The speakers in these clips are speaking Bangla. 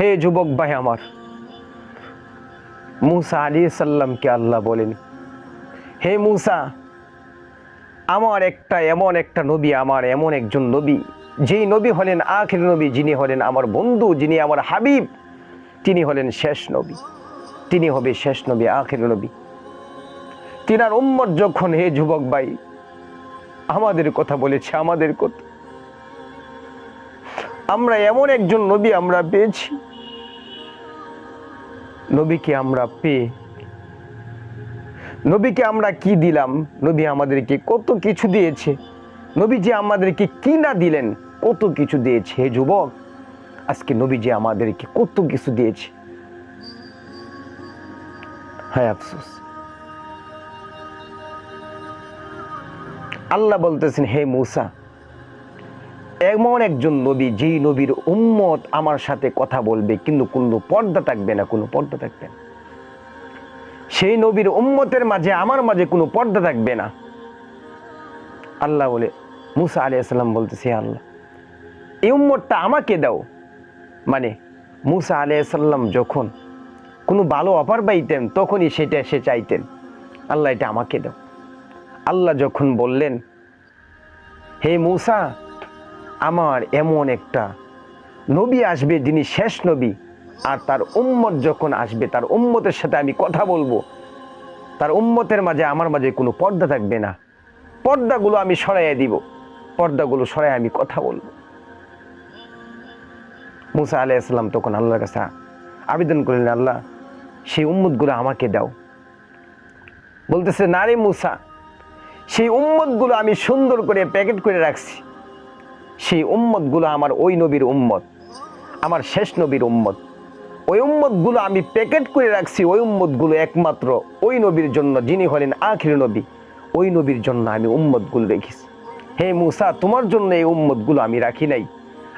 হে যুবক ভাই আমার, মুসা আলী সাল্লামকে আল্লাহ বলেন, হে মুসা, আমার একটা এমন একটা নবী, আমার এমন একজন নবী, যেই নবী হলেন আখির নবী, যিনি হলেন আমার বন্ধু, যিনি আমার হাবিব, তিনি হলেন শেষ নবী, তিনি হবে শেষ নবী, আখির নবী। তিনার উম্মত যখন, হে যুবক ভাই, আমাদের কথা বলেছে, আমাদের কথা আমরা এমন একজন নবী আমরা পেয়েছি। নবীকে আমরা পেয়ে। নবীকে আমরা কি দিলাম? নবী আমাদেরকে কত কিছু দিয়েছে। নবী যে আমাদেরকে কি না দিলেন, কত কিছু দিয়েছে। হে যুবক, আজকে নবী যে আমাদেরকে কত কিছু দিয়েছে। হ্যাঁ আফসোস। আল্লাহ বলতেছেন, হে মূসা এমন একজন নবী, যেই নবীর উম্মত আমার সাথে কথা বলবে, কিন্তু কোনো পর্দা থাকবে না, কোনো পর্দা থাকবে না। সেই নবীর উম্মতের মাঝে, আমার মাঝে কোনো পর্দা থাকবে না। আল্লাহ বলে, মুসা আলি আসসালাম বলতেছে, "হে আল্লাহ, এই উম্মতটা আমাকে দাও। মানে মুসা আলি সাল্লাম যখন কোনো ভালো অফার পাইতেন, তখনই সেটা সে চাইতেন। আল্লাহ, এটা আমাকে দাও। আল্লাহ যখন বললেন, হে মুসা আমার এমন একটা নবী আসবে যিনি শেষ নবী, আর তার উম্মত যখন আসবে, তার উম্মতের সাথে আমি কথা বলব, তার উম্মতের মাঝে আমার মাঝে কোনো পর্দা থাকবে না। পর্দাগুলো আমি সরাইয়া দিব, পর্দাগুলো সরাই আমি কথা বলব। মুসা আলাহ ইসলাম তখন আল্লাহর কাছে আবেদন করলেন, আল্লাহ, সেই উম্মতগুলো আমাকে দাও। বলতেছে, না রে মুসা, সেই উম্মতগুলো আমি সুন্দর করে প্যাকেট করে রাখছি। সেই উম্মতগুলো আমার ওই নবীর উম্মত, আমার শেষ নবীর উম্মত। ওই উম্মতগুলো আমি প্যাকেট করে রাখছি, ওই উম্মতগুলো একমাত্র ওই নবীর জন্য, যিনি হলেন আখির নবী। ওই নবীর জন্য আমি উম্মতগুলো রেখেছি। হে মুসা, তোমার জন্য এই উম্মতগুলো আমি রাখি নাই।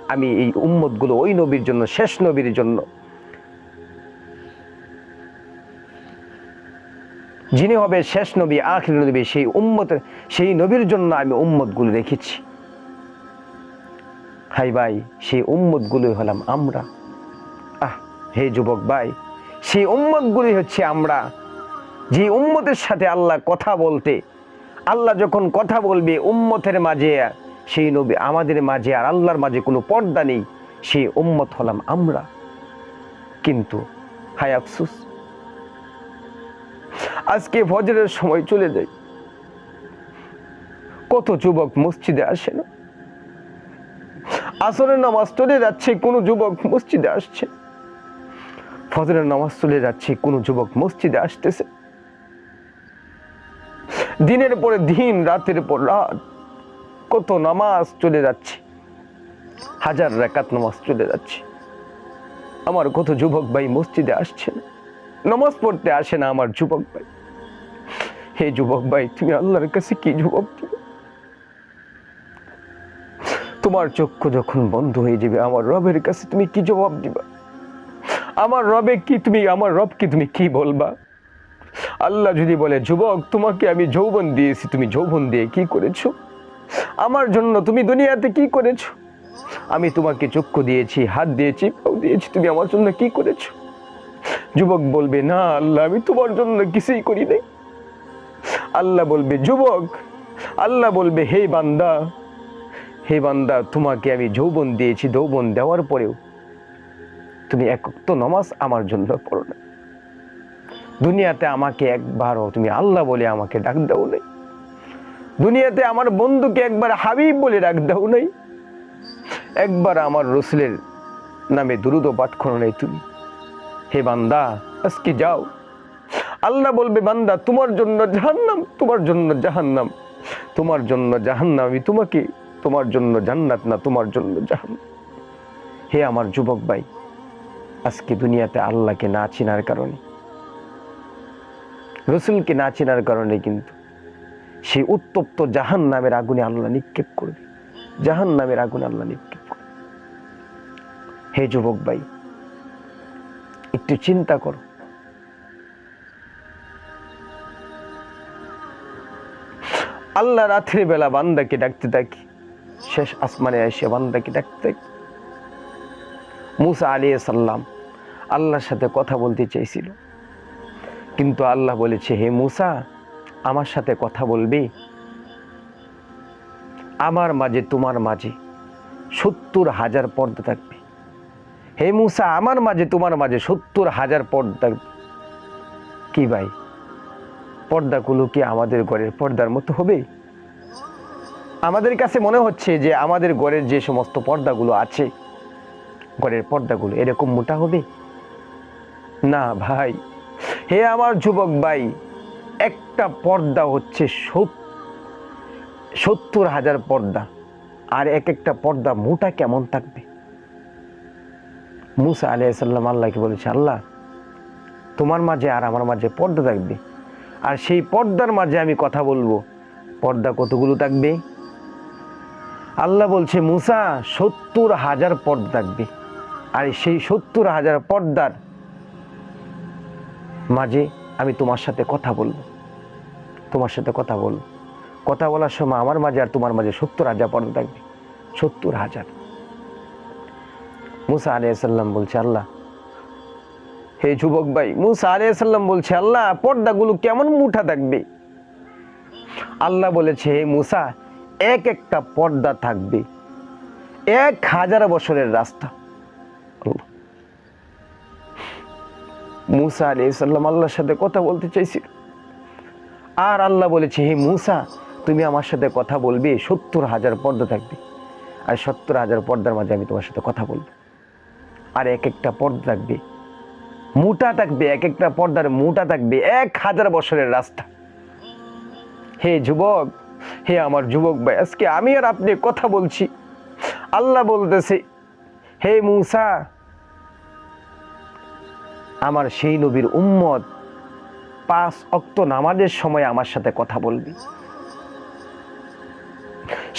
আমি এই উম্মতগুলো ওই নবীর জন্য, শেষ নবীর জন্য। যিনি হবে শেষ নবী, আখির নবী, সেই উম্মতের, সেই নবীর জন্য আমি উম্মতগুলো রেখেছি। হাই ভাই, সেই উম্মতগুলোই হলাম আমরা। আহ, হে যুবক ভাই, সেই উম্মতগুলি হচ্ছে আমরা। যে উম্মতের সাথে আল্লাহ কথা বলতে, আল্লাহ যখন কথা বলবে উম্মতের মাঝে, সেই নবী আমাদের মাঝে আর আল্লাহর মাঝে কোনো পর্দা নেই, সেই উম্মত হলাম আমরা। কিন্তু, হায় আফসুস, আজকে ফজরের সময় চলে যাই। কত যুবক মসজিদে আসে না? আসরের নামাজ চলে যাচ্ছে, কোনো যুবক মসজিদে আসছে। ফজরের নামাজ চলে যাচ্ছে, কোনো যুবক মসজিদে আসতেছে। দিনের পরে দিন, রাতের পর রাত, কত নামাজ চলে যাচ্ছে। হাজার রাকাত নামাজ চলে যাচ্ছে। আমার কত যুবক ভাই মসজিদে আসছে না। নামাজ পড়তে আসে না আমার যুবক ভাই। হে যুবক ভাই, তুমি আল্লাহর কাছে কি যুবক দিবে তোমার চক্ষু যখন বন্ধ হয়ে যাবে, আমার রবের কাছে তুমি কি জবাব দিবা? আমার রবে কি তুমি, আমার রবকে তুমি কি বলবা? আল্লাহ যদি বলে, যুবক, তোমাকে আমি যৌবন দিয়েছি, তুমি যৌবন দিয়ে কি করেছ? আমার জন্য তুমি দুনিয়াতে কি করেছ? আমি তোমাকে চক্ষু দিয়েছি, হাত দিয়েছি, পাও দিয়েছি, তুমি আমার জন্য কি করেছ? যুবক বলবে, না আল্লাহ, আমি তোমার জন্য কিছুই করি নাই। আল্লাহ বলবে, যুবক, আল্লাহ বলবে, হে বান্দা হে বান্দা, তোমাকে আমি যৌবন দিয়েছি, যৌবন দেওয়ার পরেও তুমি একক তো নমাজ আমার জন্য পড়ো না। দুনিয়াতে আমাকে একবারও তুমি আল্লাহ বলে আমাকে ডাক দাও নাই। দুনিয়াতে আমার বন্ধুকে একবার হাবিব বলে ডাক দাও নাই। একবার আমার রসুলের নামে দুরুদ পাঠ করো নাই তুমি। হে বান্দা, আজকে যাও। আল্লাহ বলবে, বান্দা, তোমার জন্য জাহান্নাম, তোমার জন্য জাহান্নাম, তোমার জন্য জাহান্নাম, আমি তোমাকে তোমার জন্য জান্নাত না তোমার জন্য জাহান। হে আমার যুবক ভাই, আজকে দুনিয়াতে আল্লাহকে না চিনার কারণে, রসুলকে না চেনার কারণে কিন্তু সেই উত্তপ্ত জাহান নামের আগুনে আল্লাহ নিক্ষেপ করবে। জাহান নামের আগুনে আল্লাহ নিক্ষেপ করবে। হে যুবক ভাই, একটু চিন্তা করো। আল্লাহ রাত্রি বেলা বান্দাকে ডাকতে থাকি শেষ আসমানে এসে বান্দাকে ডাকতে। মুসা আলী সাল্লাম আল্লাহর সাথে কথা বলতে চেয়েছিল কিন্তু আল্লাহ বলেছে, হে মুসা, আমার সাথে কথা বলবি? আমার মাঝে, তোমার মাঝে সত্তর হাজার পর্দা থাকবে। হে মুসা, আমার মাঝে, তোমার মাঝে সত্তর হাজার পর্দা থাকবে। কি ভাই? পর্দাগুলো কি আমাদের ঘরের পর্দার মতো হবে? আমাদের কাছে মনে হচ্ছে যে আমাদের ঘরের যে সমস্ত পর্দাগুলো আছে, ঘরের পর্দাগুলো এরকম মোটা হবে? না ভাই। হে আমার যুবক ভাই, একটা পর্দা হচ্ছে সত- সত্তর হাজার পর্দা, আর এক একটা পর্দা মোটা কেমন থাকবে? মুসা আলাইসাল্লাম আল্লাহকে বলেছে, আল্লাহ, তোমার মাঝে আর আমার মাঝে পর্দা থাকবে। আর সেই পর্দার মাঝে আমি কথা বলব। পর্দা কতগুলো থাকবে? আল্লাহ বলছে, মুসা, সত্তর হাজার পর্দা থাকবে। আর সেই সত্তর হাজার পর্দার মাঝে আমি তোমার সাথে কথা বলব। তোমার সাথে কথা বলব। কথা বলার সময় আমার মাঝে আর তোমার মাঝে সত্তর হাজার পর্দা থাকবে। সত্তর হাজার। মুসা আলিয়াল্লাম বলছে, আল্লাহ, হে যুবক ভাই, মুসা আলিয়াল্লাম বলছে, আল্লাহ, পর্দাগুলো কেমন মুঠা থাকবে? আল্লাহ বলেছে, হে মুসা এক একটা পর্দা থাকবে। এক হাজার বছরের রাস্তা। মুসা আলিয়াল্লাম আল্লাহর সাথে কথা বলতে চাইছিল। আর আল্লাহ বলেছে, হে মুসা, তুমি আমার সাথে কথা বলবে, সত্তর হাজার পর্দা থাকবে। আর সত্তর হাজার পর্দার মাঝে আমি তোমার সাথে কথা বলব। আর এক একটা পর্দা থাকবে, মোটা থাকবে, এক একটা পর্দার মোটা থাকবে, এক হাজার বছরের রাস্তা। হে যুবক হে আমার যুবক ভাই, আজকে আমি আর আপনি কথা বলছি। আল্লাহ বলতেছে, হে মুসা, আমার সেই নবীর উম্মত পাঁচ অক্ত নামাজের সময় আমার সাথে কথা বলবি।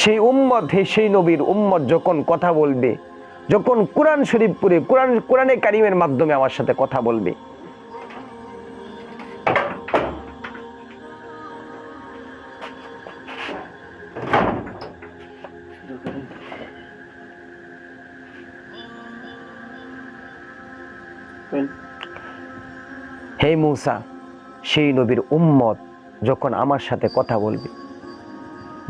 সেই উম্মত, হে সেই নবীর উম্মত যখন কথা বলবে, যখন কোরআন শরীফ পড়ে, কোরআন, কোরআনে কারিমের মাধ্যমে আমার সাথে কথা বলবে মূসা, সেই নবীর উম্মত যখন আমার সাথে কথা বলবে,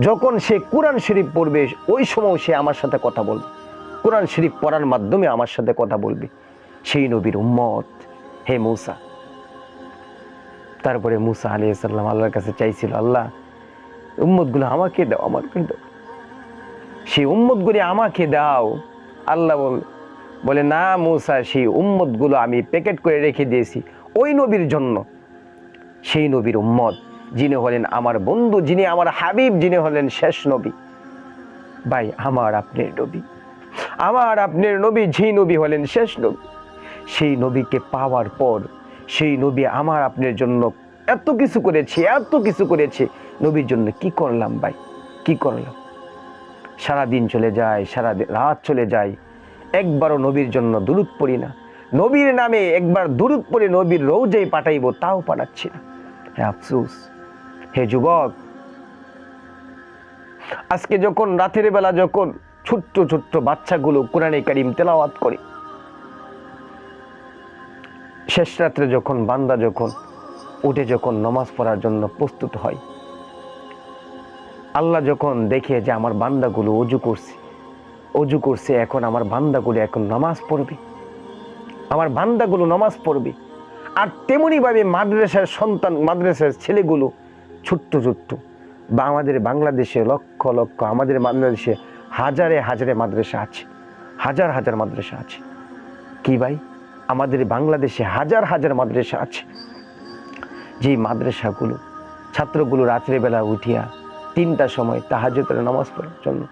যখন সে কোরআন শরীফ পড়বে, ওই সময় সে আমার সাথে কথা বলবে। কোরআন শরীফ পড়ার মাধ্যমে আমার সাথে কথা বলবে। সেই নবীর উম্মত, হে মূসা। তারপরে মুসা আলী সাল্লাম আল্লাহর কাছে চাইছিল, আল্লাহ, উম্মতগুলো আমাকে দাও আমাকে দাও সেই উম্মতগুলি আমাকে দাও, আল্লাহ বল, বলে, না মুসা, সেই উম্মতগুলো আমি প্যাকেট করে রেখে দিয়েছি। ওই নবীর জন্য। সেই নবীর উম্মত, যিনি হলেন আমার বন্ধু, যিনি আমার হাবিব, যিনি হলেন শেষ নবী। ভাই, আমার আপনার নবী। আমার আপনার নবী, যেই নবী হলেন শেষ নবী। সেই নবীকে পাওয়ার পর, সেই নবী আমার আপনার জন্য এত কিছু করেছে, এত কিছু করেছে। নবীর জন্য কি করলাম ভাই? কি করলাম? সারা দিন চলে যায় সারা রাত চলে যায়। একবারও নবীর জন্য দুরুদ পড়ি না। নবীর নামে একবার দুরুদ পরে নবীর রৌজাই পাঠাইবো, তাও পাঠাচ্ছি না। হে আফসুস, হে যুবক, আজকে যখন, রাতের বেলা যখন ছোট্ট ছোট্ট বাচ্চাগুলো কোরআনে কারিম তেলাওয়াত করে, শেষ রাত্রে যখন বান্দা যখন উঠে যখন নমাজ পড়ার জন্য প্রস্তুত হয়, আল্লাহ যখন দেখে যে আমার বান্দাগুলো অজু করছে অজু করছে, এখন আমার বান্দাগুলো এখন নামাজ পড়বে আমার বান্দাগুলো নামাজ পড়বে। আর তেমনিভাবে মাদ্রাসার সন্তান, মাদ্রাসার ছেলেগুলো ছোট্ট ছোট্ট। বা আমাদের বাংলাদেশে লক্ষ লক্ষ, আমাদের বাংলাদেশে হাজারে হাজারে মাদ্রাসা আছে। হাজার হাজার মাদ্রাসা আছে। কি ভাই? আমাদের বাংলাদেশে হাজার হাজার মাদ্রাসা আছে। যেই মাদ্রাসাগুলো, ছাত্রগুলো রাত্রেবেলা উঠিয়া তিনটার সময় তাহাজ্যতের নামাজ পড়ার জন্য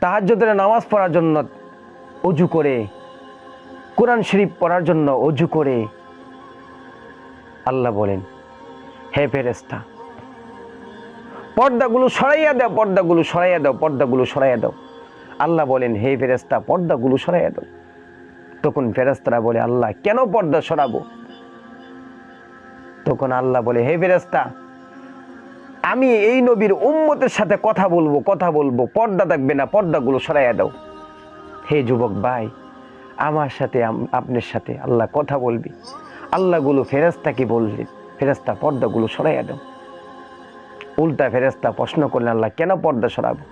তাহাজ্যতের নামাজ পড়ার জন্য অজু করে কোরআন শরীফ পড়ার জন্য অজু করে আল্লাহ বলেন, হে ফেরেস্তা পর্দাগুলো সরাইয়া দাও, পর্দাগুলো সরাইয়া দাও, পর্দাগুলো সরাইয়া দাও। আল্লাহ বলেন, হে ফেরেস্তা পর্দাগুলো সরাইয়া দাও। তখন ফেরেস্তারা বলে, আল্লাহ, কেন পর্দা সরাবো? তখন আল্লাহ বলে, হে ফেরেস্তা আমি এই নবীর উম্মতের সাথে কথা বলব কথা বলব, পর্দা থাকবে না, পর্দাগুলো সরাইয়া দাও। হে যুবক ভাই আমার সাথে আপনার সাথে। আল্লাহ কথা বলবি। আল্লাহগুলো ফেরেস্তাকে বললি? ফেরেস্তা পর্দাগুলো সরাইয়া দাও। উল্টা ফেরেস্তা প্রশ্ন করলেন, আল্লাহ কেন পর্দা সরাবো?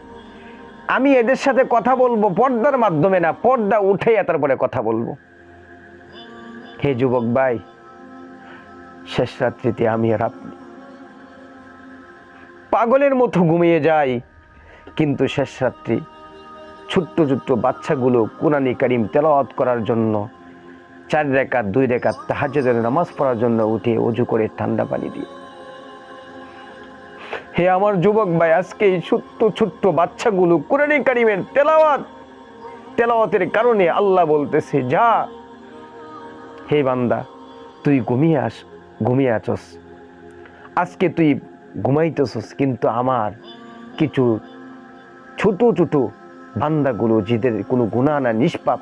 আমি এদের সাথে কথা বলব পর্দার মাধ্যমে না, পর্দা উঠেই তারপরে কথা বলব। হে যুবক ভাই, শেষ রাত্রিতে আমি আর আপনি পাগলের মতো ঘুমিয়ে যাই, কিন্তু শেষ রাত্রি ছোট্ট ছোট্ট বাচ্চাগুলো কোরআনী কারিম তেলাওয়াত করার জন্য চার রেখাত, দুই রেখাত তাহাজ্জুদের নামাজ পড়ার জন্য উঠে অজু করে ঠান্ডা পানি দিয়ে। হে আমার যুবক ভাই, আজকে এই ছোট্ট ছোট্ট বাচ্চাগুলো কোরআনী কারিমের তেলাওয়াত, তেলাওয়াতের কারণে আল্লাহ বলতেছে, যা, হে বান্দা, তুই ঘুমিয়ে আস, ঘুমিয়ে আছস। আজকে তুই ঘুমাইতেছস, কিন্তু আমার কিছু ছোট ছোট বান্দাগুলো যেদের কোনো গুণা না, নিষ্পাপ,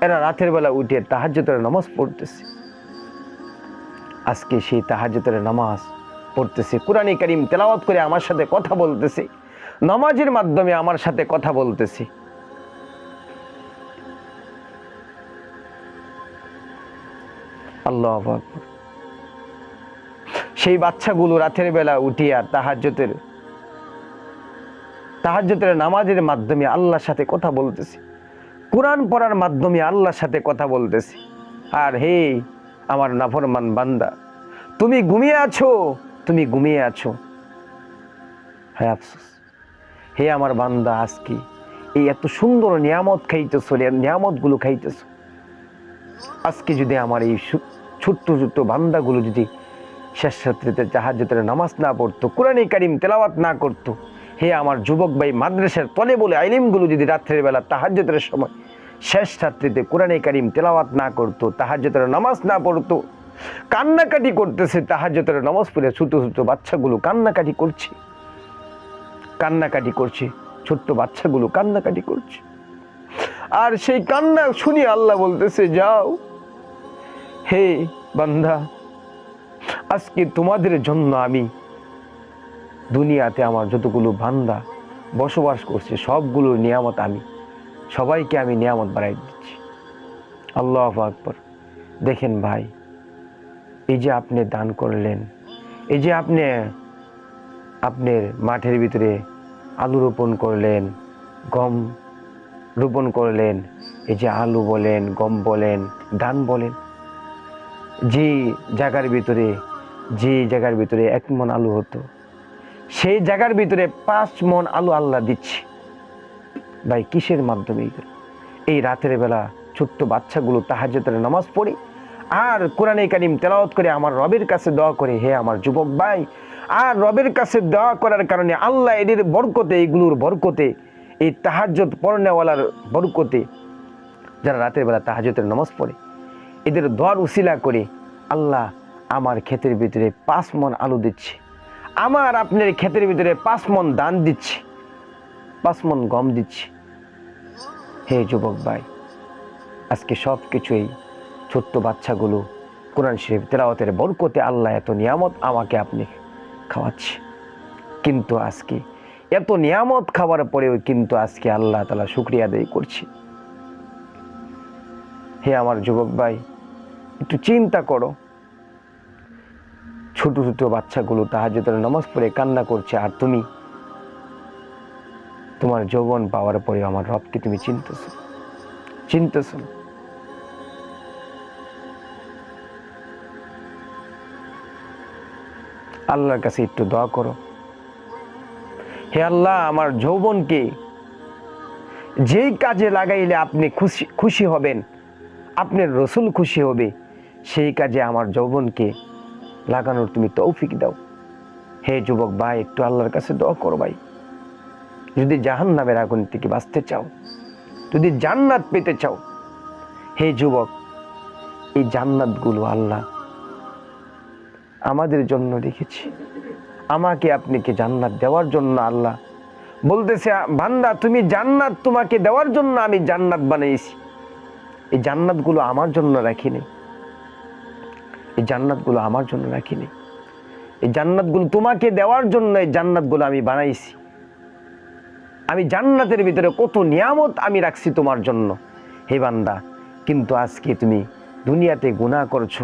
এরা রাতের বেলা উঠে তাহাজ্জতের নামাজ পড়তেছে। আজকে সেই তাহাজ্জতের নামাজ পড়তেছে। কোরআনে কারিম তেলাওয়াত করে আমার সাথে কথা বলতেছে। নামাজের মাধ্যমে আমার সাথে কথা বলতেছে। আল্লাহ সেই বাচ্চাগুলো রাতের বেলা উঠিয়া তাহাজ্জতের তাহাজ্জতের নামাজের মাধ্যমে আল্লাহর সাথে কথা বলতেছি। কোরআন পড়ার মাধ্যমে আল্লাহর সাথে কথা বলতেছি। আর হে আমার নাফরমান বান্দা, তুমি ঘুমিয়ে আছো? তুমি ঘুমিয়ে আছো। হ্যাঁ আফসোস। হে আমার বান্দা আজকে এই এত সুন্দর নিয়ামত খাইতেছো নিয়ামতগুলো খাইতেছো? আজকে যদি আমার এই ছোট্ট ছোট্ট বান্দাগুলো যদি শেষ রাত্রিতে জাহাজের নামাজ না পড়তো, কোরআনে কারিম তেলাওয়াত না করতো হে আমার যুবক ভাই মাদ্রাসার তলে বলে আইলিমগুলো যদি রাত্রের বেলা তাহাজ্যতের সময় শেষ রাত্রিতে কোরআনে কারিম তেলাওয়াত না করতো তাহাজ্যতের নামাজ না পড়তো, কান্নাকাটি করতেছে তাহাজ্যতের নামাজ পড়ে ছোট ছোট বাচ্চাগুলো কান্নাকাটি করছে কান্নাকাটি করছে, ছোট্ট বাচ্চাগুলো কান্নাকাটি করছে। আর সেই কান্না শুনি আল্লাহ বলতেছে, যাও, হে বান্ধা আজকে তোমাদের জন্য আমি দুনিয়াতে আমার যতগুলো বান্দা বসবাস করছে, সবগুলো নিয়ামত আমি, সবাইকে আমি নিয়ামত বাড়াই দিচ্ছি। আল্লাহ আকবর। দেখেন ভাই, এই যে আপনি দান করলেন, এই যে আপনি আপনার মাঠের ভিতরে আলু রোপণ করলেন, গম রোপণ করলেন, এই যে আলু বলেন, গম বলেন, ধান বলেন, যে জায়গার ভিতরে, যে জায়গার ভিতরে এক মন আলু হতো সেই জায়গার ভিতরে পাঁচ মন আলু আল্লাহ দিচ্ছে। ভাই, কিসের মাধ্যমে এই রাতের বেলা ছোট্ট বাচ্চাগুলো তাহাজ্জতের নামাজ পড়ে আর কোরআনে কারিম তেলাওয়াত করে আমার রবের কাছে দোয়া করে, হে আমার যুবক ভাই, আর রবের কাছে দোয়া করার কারণে আল্লাহ এদের বরকতে এইগুলোর বরকতে, এই তাহাজ্জত পড়নেওয়ালার বরকতে যারা রাতের বেলা তাহাজতের নামাজ পড়ে, এদের দোয়ার উসিলা করে আল্লাহ আমার ক্ষেতের ভিতরে পাঁচ মন আলু দিচ্ছে। আমার আপনার ক্ষেতের ভিতরে পাঁচ মন দান দিচ্ছে। পাঁচ মন গম দিচ্ছে। হে যুবক ভাই, আজকে সব কিছুই ছোট্ট বাচ্চাগুলো কোরআন শরীফ তেলাওয়াতের বরকতে আল্লাহ এত নিয়ামত আমাকে আপনি খাওয়াচ্ছে। কিন্তু আজকে এত নিয়ামত খাওয়ার পরেও কিন্তু আজকে আল্লাহ তালা শুক্রিয়া আদায় করছি। হে আমার যুবক ভাই, একটু চিন্তা করো। ছোট ছোট বাচ্চাগুলো তাহাজ্জুদের নামাজ পড়ে কান্না করছে, আর তুমি? তোমার যৌবন পাওয়ার পরে আমার রবকে তুমি চিনতেছ চিনতেছ আল্লাহর কাছে একটু দোয়া করো। হে আল্লাহ, আমার যৌবনকে যেই কাজে লাগাইলে আপনি খুশি খুশি হবেন, আপনার রসুল খুশি হবে, সেই কাজে আমার যৌবনকে লাগানোর তুমি তৌফিক দাও। হে যুবক ভাই, একটু আল্লাহর কাছে দোয়া করো ভাই। যদি জাহান নামের আগুন থেকে বাঁচতে চাও, যদি জান্নাত পেতে চাও, হে যুবক, এই জান্নাতগুলো আল্লাহ আমাদের জন্য রেখেছি। আমাকে আপনি কি জান্নাত দেওয়ার জন্য আল্লাহ বলতেছে, বান্দা, তুমি জান্নাত তোমাকে দেওয়ার জন্য আমি জান্নাত বানিয়েছি। এই জান্নাতগুলো আমার জন্য রাখিনি। এই জান্নাতগুলো আমার জন্য রাখিনি। এই জান্নাতগুলো তোমাকে দেওয়ার জন্য এই জান্নাতগুলো আমি বানাইছি। আমি জান্নাতের ভিতরে কত নিয়ামত আমি রাখছি তোমার জন্য। হে বান্দা, কিন্তু আজকে তুমি দুনিয়াতে গুনাহ করছ।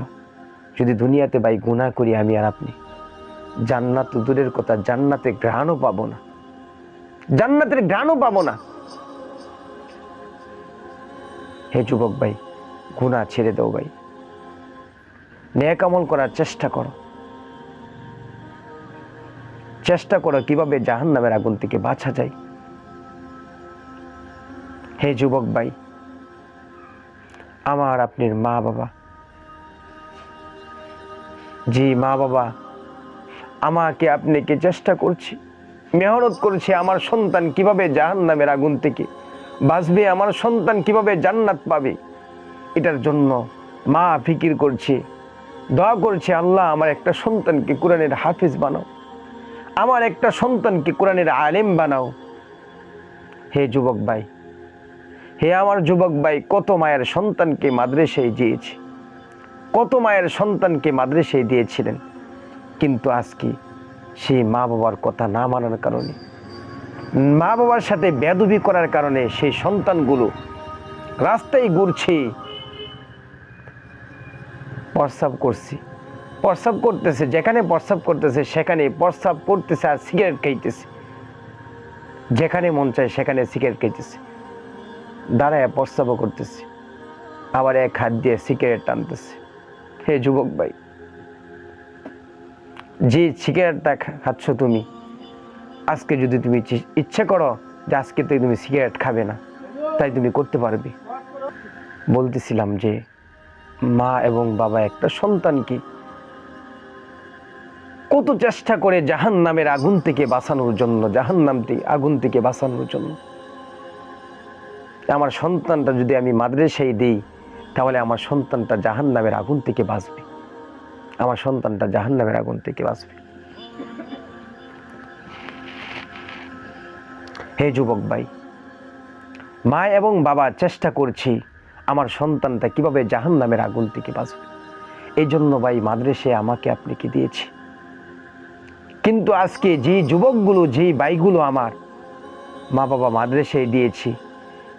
যদি দুনিয়াতে ভাই গুনাহ করি আমি আর আপনি, জান্নাত দূরের কথা, জান্নাতে ঘ্রাণও পাবো না। জান্নাতের ঘ্রাণও পাবো না। হে যুবক ভাই গুণা ছেড়ে দাও ভাই। ন্যাক আমল করার চেষ্টা করো। চেষ্টা করো কীভাবে জাহান নামের আগুন থেকে বাঁচা যায়। হে যুবক ভাই, আমার আপনার মা বাবা। জি মা বাবা, আমাকে আপনাকে চেষ্টা করছি? মেহনত করছি আমার সন্তান কীভাবে জাহান নামের আগুন থেকে বাঁচবে, আমার সন্তান কীভাবে জান্নাত পাবে? এটার জন্য মা ফিকির করছে। দোয়া করছে, আল্লাহ আমার একটা সন্তানকে কোরআনের হাফিজ বানাও। আমার একটা সন্তানকে কোরআনের আলেম বানাও। হে যুবক ভাই, হে আমার যুবক ভাই, কত মায়ের সন্তানকে মাদ্রাসায় দিয়েছে, কত মায়ের সন্তানকে মাদ্রাসায় দিয়েছিলেন। কিন্তু আজকে সেই মা বাবার কথা না মানার কারণে মা বাবার সাথে বেদবি করার কারণে সেই সন্তানগুলো রাস্তায় ঘুরছে প্রস্রাব করছি। প্রস্রাব করতেছে, যেখানে প্রস্রাব করতেছে সেখানে প্রস্রাব করতেছে আর সিগারেট খাইতেছে। যেখানে মন চায় সেখানে সিগারেট খাইতেছে। দাঁড়ায় প্রস্রাবও করতেছে। আবার এক হাত দিয়ে সিগারেট টানতেছে। হে যুবক ভাই, যে সিগারেটটা খাচ্ছ তুমি, আজকে যদি তুমি ইচ্ছে করো যে আজকে থেকে তুমি সিগারেট খাবে না, তাই তুমি করতে পারবে। বলতেছিলাম যে মা এবং বাবা একটা সন্তানকে কত চেষ্টা করে জাহান নামের আগুন থেকে বাঁচানোর জন্য জাহান নাম থেকে আগুন থেকে বাঁচানোর জন্য। আমার সন্তানটা যদি আমি মাদ্রাসায় দিই, তাহলে আমার সন্তানটা জাহান নামের আগুন থেকে বাঁচবে। আমার সন্তানটা জাহান নামের আগুন থেকে বাঁচবে। হে যুবক ভাই, মা এবং বাবা চেষ্টা করছি আমার সন্তানটা কীভাবে জাহান নামের আগুন থেকে বাঁচবে? এই জন্য ভাই, মাদ্রাসে আমাকে আপনাকে দিয়েছি? কিন্তু আজকে যে যুবকগুলো, যে ভাইগুলো আমার মা বাবা মাদ্রাসায় দিয়েছি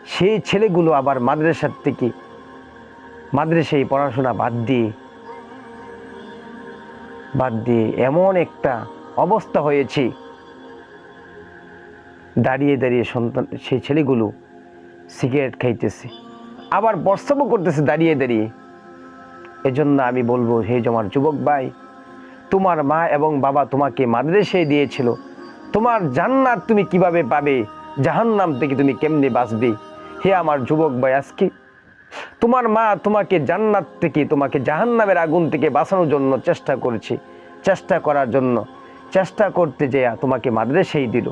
সেই ছেলেগুলো আবার মাদ্রাসার থেকে মাদ্রাসায় পড়াশোনা বাদ দিয়ে বাদ দিয়ে এমন একটা অবস্থা হয়েছে। দাঁড়িয়ে দাঁড়িয়ে সন্তান সেই ছেলেগুলো সিগারেট খাইতেছে। আবার প্রস্তাবও করতেছে দাঁড়িয়ে দাঁড়িয়ে। এজন্য আমি বলব, হে আমার যুবক ভাই, তোমার মা এবং বাবা তোমাকে মাদ্রাসায় দিয়েছিল। তোমার জান্নাত তুমি কীভাবে পাবে? জাহান্নাম থেকে তুমি কেমনে বাঁচবে? হে আমার যুবক ভাই, আজকে তোমার মা তোমাকে জান্নাত থেকে, তোমাকে জাহান্নামের আগুন থেকে বাঁচানোর জন্য চেষ্টা করেছে। চেষ্টা করার জন্য, চেষ্টা করতে যেয়া তোমাকে মাদ্রাসায় দিল।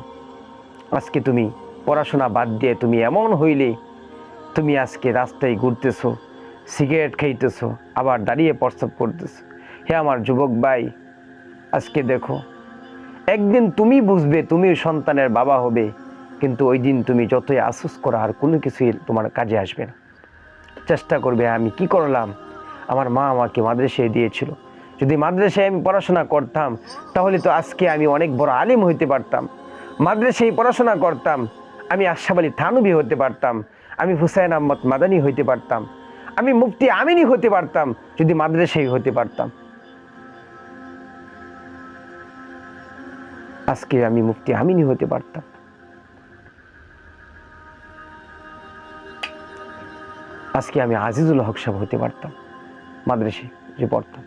আজকে তুমি পড়াশোনা বাদ দিয়ে তুমি এমন হইলে তুমি আজকে রাস্তায় ঘুরতেছো সিগারেট খাইতেছো, আবার দাঁড়িয়ে প্রস্তাব করতেছো। হে আমার যুবক ভাই, আজকে দেখো, একদিন তুমি বুঝবে তুমি সন্তানের বাবা হবে, কিন্তু ওই দিন তুমি যতই আফসোস করো, আর কোনো কিছুই তোমার কাজে আসবে না। চেষ্টা করবে, আমি কি করলাম? আমার মা আমাকে মাদ্রাসায় দিয়েছিল। যদি মাদ্রাসায় আমি পড়াশোনা করতাম, তাহলে তো আজকে আমি অনেক বড় আলিম হইতে পারতাম। মাদ্রাসায় পড়াশোনা করতাম, আমি আশাবালি থানবি হতে পারতাম। আমি হুসাইন আহমদ মাদানি হইতে পারতাম। আমি মুফতি আমিনী হতে পারতাম, যদি মাদ্রাসায় হতে পারতাম। আজকে আমি মুফতি আমিনী হতে পারতাম। আজকে আমি আজিজুল হক সাহেব হতে পারতাম মাদ্রাসে যে পড়তাম।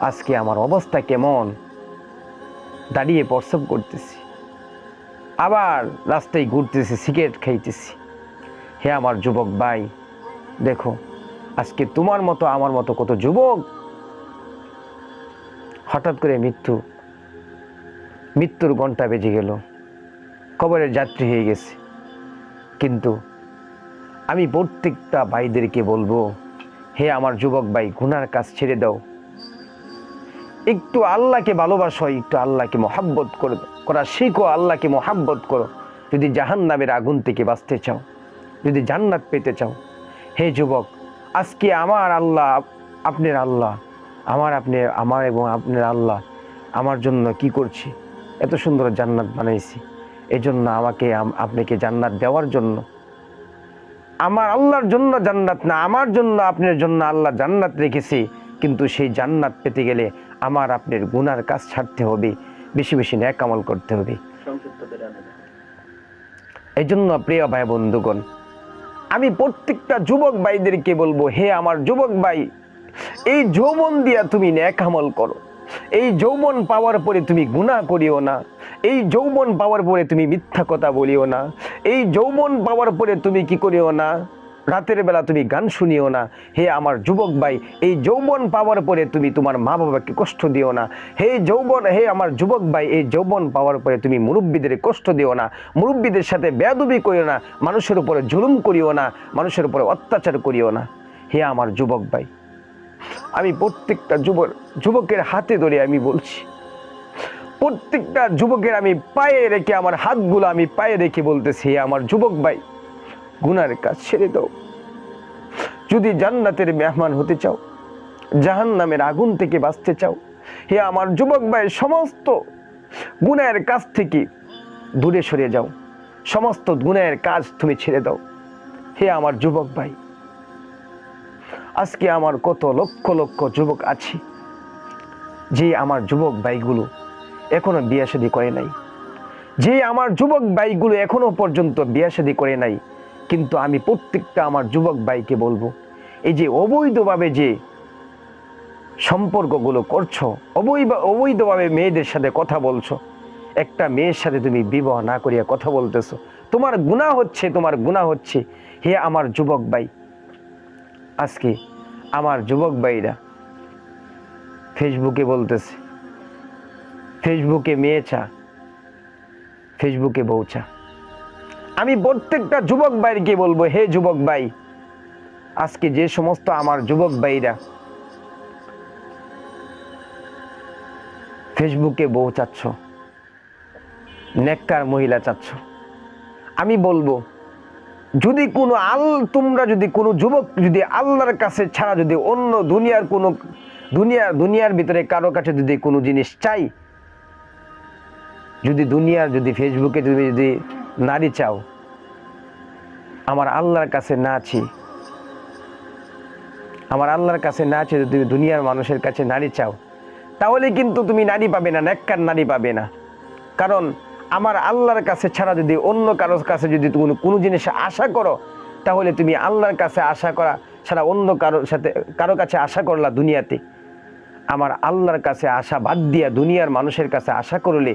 আজকে আমার অবস্থা কেমন? দাঁড়িয়ে প্রসব করতেছি। আবার রাস্তায় ঘুরতেছি, সিগারেট খাইতেছি। হে আমার যুবক ভাই, দেখো, আজকে তোমার মতো, আমার মতো কত যুবক। হঠাৎ করে মৃত্যু, মৃত্যুর ঘণ্টা বেজে গেল। কবরের যাত্রী হয়ে গেছে। কিন্তু আমি প্রত্যেকটা ভাইদেরকে বলব, হে আমার যুবক ভাই, গুনার কাজ ছেড়ে দাও। একটু আল্লাহকে ভালোবাসো, একটু আল্লাহকে মহাব্বত করে, করা শিখো, আল্লাহকে মহাব্বত করো। যদি জাহান নামের আগুন থেকে বাঁচতে চাও। যদি জান্নাত পেতে চাও। হে যুবক আজকে আমার আল্লাহ আপনার আল্লাহ। আমার আপনি আমার এবং আপনার আল্লাহ আমার জন্য কি করছি? এত সুন্দর জান্নাত বানাইছি। এই জন্য আমাকে আম- আপনাকে জান্নাত দেওয়ার জন্য। আমার আল্লাহর জন্য জান্নাত না আমার জন্য আপনার জন্য আল্লাহ জান্নাত রেখেছি। কিন্তু সেই জান্নাত পেতে গেলে আমার আপনার গুনার কাজ ছাড়তে হবে। বেশি বেশি ন্যাক আমল করতে হবে। এই জন্য প্রিয় ভাই বন্ধুগণ আমি প্রত্যেকটা যুবক ভাইদেরকে বলব, হে আমার যুবক ভাই, এই যৌবন দিয়া তুমি ন্যাক আমল করো। এই যৌবন পাওয়ার পরে তুমি গুণা করিও না। এই যৌবন পাওয়ার পরে তুমি মিথ্যা কথা বলিও না। এই যৌবন পাওয়ার পরে তুমি কি করিও না? রাতের বেলা তুমি গান শুনিও না। হে আমার যুবক ভাই, এই যৌবন পাওয়ার পরে তুমি তোমার মা বাবাকে কষ্ট দিও না। হে যৌবন, হে আমার যুবক ভাই, এই যৌবন পাওয়ার পরে তুমি মুরব্বীদের কষ্ট দিও না। মুরব্বীদের সাথে বেয়াদবি করিও না, মানুষের উপরে জুলুম করিও না, মানুষের উপরে অত্যাচার করিও না। হে আমার যুবক ভাই, আমি প্রত্যেকটা যুবক, যুবকের হাতে ধরে আমি বলছি, প্রত্যেকটা যুবকের আমি পায়ে রেখে, আমার হাতগুলো আমি পায়ে রেখে বলতেছি, হে আমার যুবক ভাই গুনার কাজ ছেড়ে দাও। যদি জান্নাতের মেহমান হতে চাও জাহান নামের আগুন থেকে বাঁচতে চাও, হে আমার যুবক ভাই, সমস্ত গুনায়ের কাজ থেকে দূরে সরে যাও। সমস্ত গুনায়ের কাজ তুমি ছেড়ে দাও। হে আমার যুবক ভাই, আজকে আমার কত লক্ষ লক্ষ যুবক আছে, যে আমার যুবক ভাইগুলো এখনও বিয়ে শাদী করে নাই। যে আমার যুবক ভাইগুলো এখনও পর্যন্ত বিয়ে শাদী করে নাই। কিন্তু আমি প্রত্যেকটা আমার যুবক ভাইকে বলব, এই যে অবৈধভাবে যে সম্পর্কগুলো করছ, অবৈধ অবৈধভাবে মেয়েদের সাথে কথা বলছো, একটা মেয়ের সাথে তুমি বিবাহ না করিয়া কথা বলতেছো, তোমার গুণা হচ্ছে, তোমার গুণা হচ্ছে। হে আমার যুবক ভাই, আজকে আমার যুবক ভাইরা ফেসবুকে বলতেছে, ফেসবুকে মেয়ে চা, ফেসবুকে বউ চা। আমি প্রত্যেকটা যুবক ভাইকে বলব, হে যুবক ভাই, আজকে যে সমস্ত আমার যুবক ভাইরা ফেসবুকে বউ চাচ্ছ, নেককার মহিলা চাচ্ছ, আমি বলব, যদি কোনো আল, তোমরা যদি কোনো যুবক যদি আল্লাহর কাছে ছাড়া যদি অন্য দুনিয়ার কোনো, দুনিয়া, দুনিয়ার ভিতরে কারও কাছে যদি কোনো জিনিস চাই, যদি দুনিয়ার যদি ফেসবুকে তুমি যদি নারী চাও। আমার আল্লাহর কাছে না আছি। আমার আল্লাহর কাছে না আছে তুমি দুনিয়ার মানুষের কাছে নারী চাও, তাহলে কিন্তু তুমি নারী পাবে না নেককার নারী পাবে না। কারণ আমার আল্লাহর কাছে ছাড়া যদি অন্য কারোর কাছে যদি তুমি কোনো জিনিস আশা করো, তাহলে তুমি আল্লাহর কাছে আশা করা ছাড়া অন্য কারোর সাথে কারও কাছে আশা করলা দুনিয়াতে। আমার আল্লাহর কাছে আশা বাদ দিয়া দুনিয়ার মানুষের কাছে আশা করলে,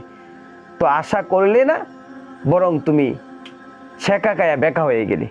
তো আশা করলে না বরং তুমি ছেঁকা কায়া বেকা হয়ে গেলে।